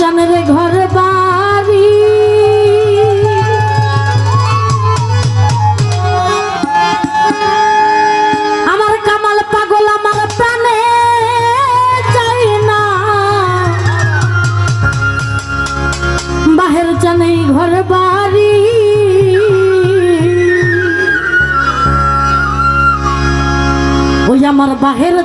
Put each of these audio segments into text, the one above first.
চানের ঘর বাড়ি। আমার কামাল পাগল আমার প্রাণে চাই না। বাহের চানে ঘর বাড়ি। ওই আমার বাহের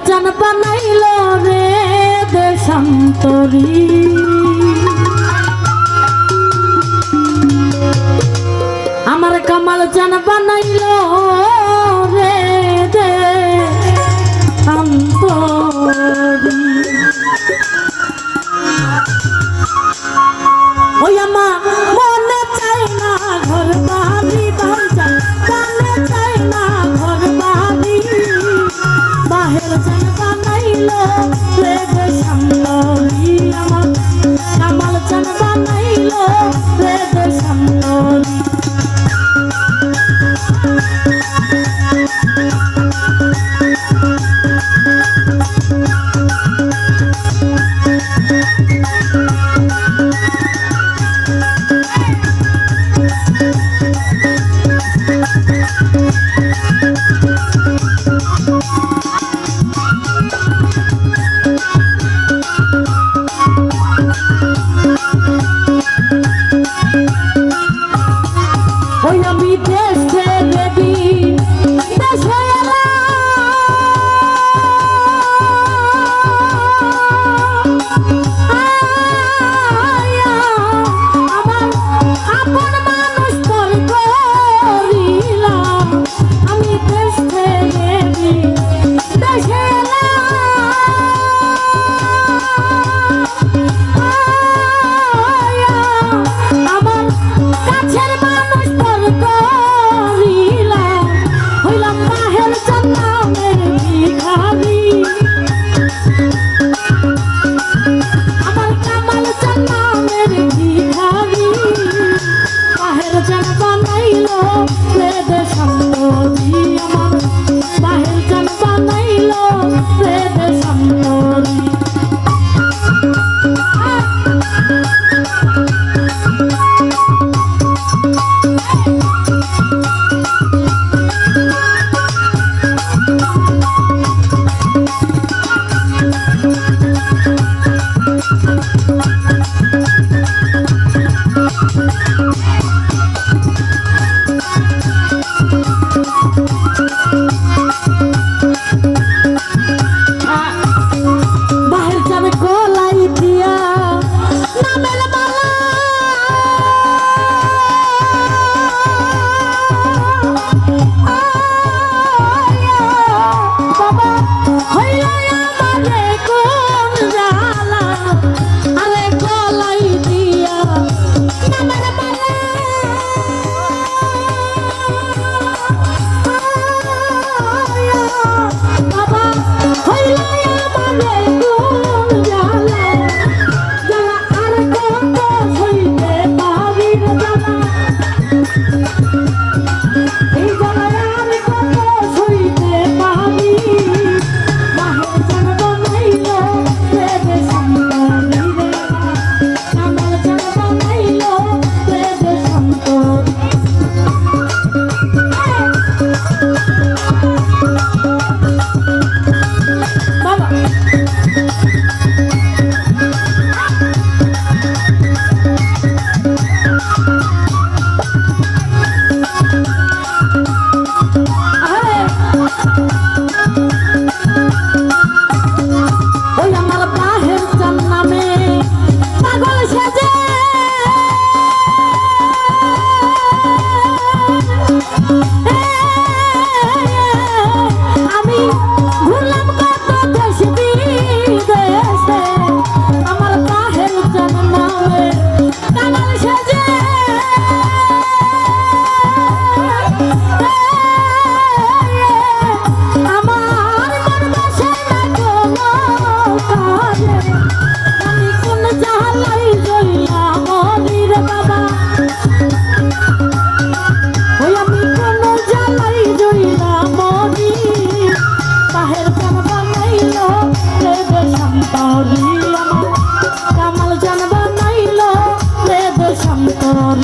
আমার কামাল চান বানাইল। ওই অন্তর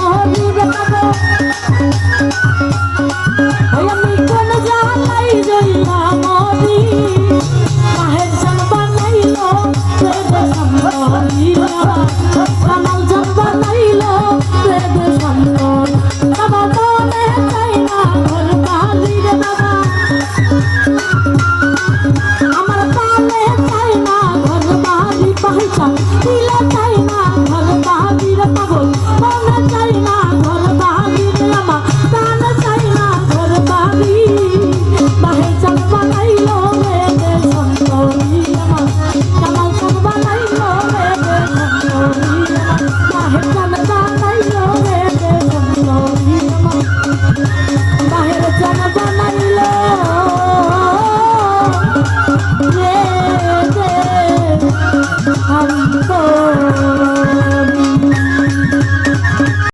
Oh,